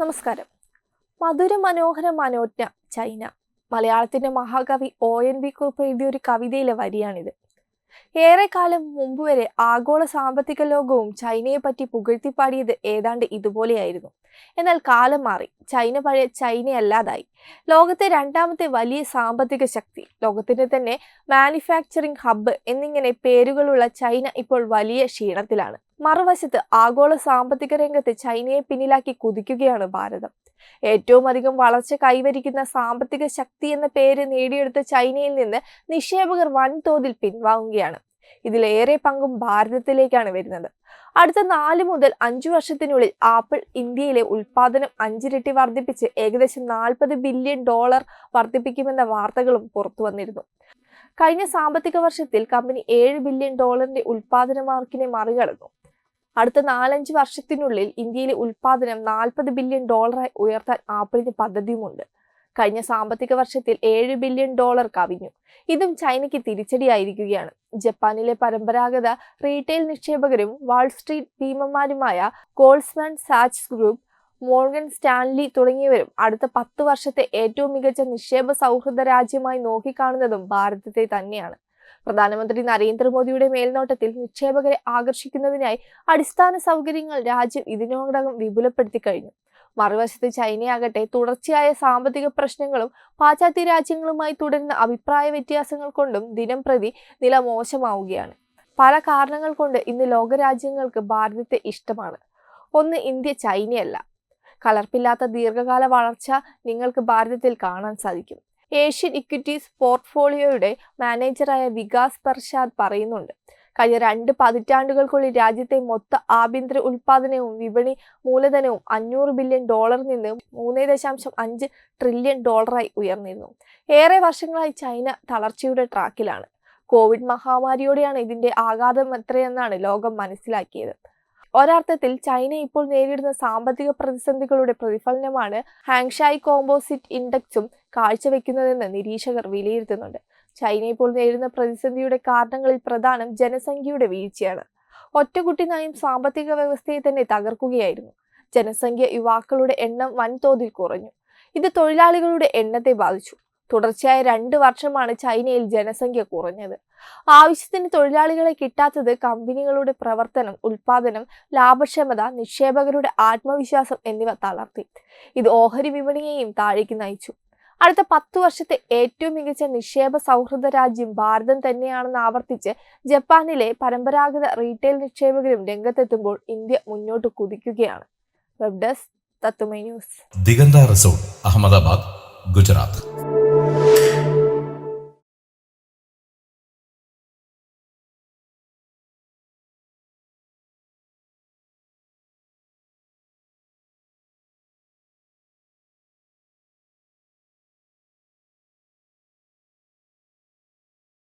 നമസ്കാരം. മധുര മനോഹര മനോജ്ഞ ചൈന. മലയാളത്തിന്റെ മഹാകവി ഒ എൻ വി കുറുപ്പ് എഴുതിയ ഒരു കവിതയിലെ വരിയാണിത്. ഏറെക്കാലം മുമ്പ് വരെ ആഗോള സാമ്പത്തിക ലോകവും ചൈനയെ പറ്റി പുകഴ്ത്തിപ്പാടിയത് ഏതാണ്ട് ഇതുപോലെയായിരുന്നു. എന്നാൽ കാലം മാറി. ചൈന പഴയ ചൈനയല്ലാതായി. ലോകത്തെ രണ്ടാമത്തെ വലിയ സാമ്പത്തിക ശക്തി. ലോകത്തിന്റെ തന്നെ മാനുഫാക്ചറിംഗ് ഹബ്ബ് എന്നിങ്ങനെ പേരുകളുള്ള ചൈന ഇപ്പോൾ വലിയ ക്ഷീണത്തിലാണ്. മറുവശത്ത് ആഗോള സാമ്പത്തിക രംഗത്ത് ചൈനയെ പിന്നിലാക്കി കുതിക്കുകയാണ് ഭാരതം. ഏറ്റവും അധികം വളർച്ച കൈവരിക്കുന്ന സാമ്പത്തിക ശക്തി എന്ന പേര് നേടിയെടുത്ത ചൈനയിൽ നിന്ന് നിക്ഷേപകർ വൻതോതിൽ പിൻവാങ്ങുകയാണ്. ഇതിലേറെ പങ്കും ഭാരതത്തിലേക്കാണ് വരുന്നത്. അടുത്ത നാല് മുതൽ അഞ്ചു വർഷത്തിനുള്ളിൽ ആപ്പിൾ ഇന്ത്യയിലെ ഉൽപാദനം അഞ്ചിരട്ടി വർദ്ധിപ്പിച്ച് ഏകദേശം നാൽപ്പത് ബില്യൺ ഡോളർ വർദ്ധിപ്പിക്കുമെന്ന വാർത്തകളും പുറത്തു വന്നിരുന്നു. കഴിഞ്ഞ സാമ്പത്തിക വർഷത്തിൽ കമ്പനി ഏഴ് ബില്യൺ ഡോളറിന്റെ ഉൽപാദന മാർക്കിനെ മറികടന്നു. അടുത്ത നാലഞ്ച് വർഷത്തിനുള്ളിൽ ഇന്ത്യയിലെ ഉൽപാദനം നാൽപ്പത് ബില്യൺ ഡോളറായി ഉയർത്താൻ ആപ്പിളിന് പദ്ധതിയുമുണ്ട്. കഴിഞ്ഞ സാമ്പത്തിക വർഷത്തിൽ ഏഴ് ബില്യൺ ഡോളർ കവിഞ്ഞു. ഇതും ചൈനയ്ക്ക് തിരിച്ചടിയായിരിക്കുകയാണ്. ജപ്പാനിലെ പരമ്പരാഗത റീറ്റെയിൽ നിക്ഷേപകരും Wall Street ഭീമന്മാരുമായ Goldman Sachs group Morgan Stanley തുടങ്ങിയവരും അടുത്ത പത്ത് വർഷത്തെ ഏറ്റവും മികച്ച നിക്ഷേപ സൗഹൃദ രാജ്യമായി നോക്കിക്കാണുന്നതും ഭാരതത്തെ തന്നെയാണ്. പ്രധാനമന്ത്രി നരേന്ദ്രമോദിയുടെ മേൽനോട്ടത്തിൽ നിക്ഷേപകരെ ആകർഷിക്കുന്നതിനായി അടിസ്ഥാന സൗകര്യങ്ങൾ രാജ്യം ഇതിനോടകം വിപുലപ്പെടുത്തി കഴിഞ്ഞു മറുവശത്ത് ചൈനയാകട്ടെ തുടർച്ചയായ സാമ്പത്തിക പ്രശ്നങ്ങളും പാശ്ചാത്യ രാജ്യങ്ങളുമായി തുടരുന്ന അഭിപ്രായ വ്യത്യാസങ്ങൾ കൊണ്ടും ദിനം പ്രതി നില മോശമാവുകയാണ്. പല കാരണങ്ങൾ കൊണ്ട് ഇന്ന് ലോകരാജ്യങ്ങൾക്ക് ഭാരതത്തെ ഇഷ്ടമാണ്. ഒന്ന് ഇന്ത്യ ചൈനയല്ല. കലർപ്പില്ലാത്ത ദീർഘകാല വളർച്ച നിങ്ങൾക്ക് ഭാരതത്തിൽ കാണാൻ സാധിക്കും. ഏഷ്യൻ ഇക്വിറ്റീസ് പോർട്ട്ഫോളിയോയുടെ മാനേജറായ വികാസ് പ്രസാദ് പറയുന്നുണ്ട് കഴിഞ്ഞ രണ്ട് പതിറ്റാണ്ടുകൾക്കുള്ളിൽ രാജ്യത്തെ മൊത്ത ആഭ്യന്തര ഉൽപാദനവും വിപണി മൂലധനവും അഞ്ഞൂറ് ബില്യൺ ഡോളറിൽ നിന്ന് മൂന്ന് ദശാംശം അഞ്ച് ട്രില്യൺ ഡോളറായി ഉയർന്നിരുന്നു. ഏറെ വർഷങ്ങളായി ചൈന തളർച്ചയുടെ ട്രാക്കിലാണ്. കോവിഡ് മഹാമാരിയോടെയാണ് ഇതിന്റെ ആഘാതം എത്രയെന്നാണ് ലോകം മനസ്സിലാക്കിയത്. ഒരർത്ഥത്തിൽ ചൈന ഇപ്പോൾ നേരിടുന്ന സാമ്പത്തിക പ്രതിസന്ധികളുടെ പ്രതിഫലനമാണ് ഹാങ്ഷായ് കോമ്പോസിറ്റ് ഇൻഡെക്സും കാഴ്ചവെക്കുന്നതെന്ന് നിരീക്ഷകർ വിലയിരുത്തുന്നുണ്ട്. ചൈന ഇപ്പോൾ നേരിടുന്ന പ്രതിസന്ധിയുടെ കാരണങ്ങളിൽ പ്രധാനം ജനസംഖ്യയുടെ വീഴ്ചയാണ്. ഒറ്റക്കുട്ടി നയം സാമ്പത്തിക വ്യവസ്ഥയെ തന്നെ തകർക്കുകയായിരുന്നു. ജനസംഖ്യ യുവാക്കളുടെ എണ്ണം വൻതോതിൽ കുറഞ്ഞു. ഇത് തൊഴിലാളികളുടെ എണ്ണത്തെ ബാധിച്ചു. തുടർച്ചയായ രണ്ട് വർഷമാണ് ചൈനയിൽ ജനസംഖ്യ കുറഞ്ഞത്. ആവശ്യത്തിന് തൊഴിലാളികളെ കിട്ടാത്തത് കമ്പനികളുടെ പ്രവർത്തനം ഉൽപാദനം ലാഭക്ഷമത നിക്ഷേപകരുടെ ആത്മവിശ്വാസം എന്നിവ തളർത്തി. ഇത് ഓഹരി വിപണിയെയും താഴേക്ക് നയിച്ചു. അടുത്ത പത്തു വർഷത്തെ ഏറ്റവും മികച്ച നിക്ഷേപ സൗഹൃദ രാജ്യം ഭാരതം തന്നെയാണെന്ന് ആവർത്തിച്ച് ജപ്പാനിലെ പരമ്പരാഗത റീറ്റെയിൽ നിക്ഷേപകരും രംഗത്തെത്തുമ്പോൾ ഇന്ത്യ മുന്നോട്ട് കുതിക്കുകയാണ്. വെബ് ഡെസ്ക് തത്തുമൈ ന്യൂസ്. ദിഗന്ത റിസോർട്ട് അഹമ്മദാബാദ് ഗുജറാത്ത്.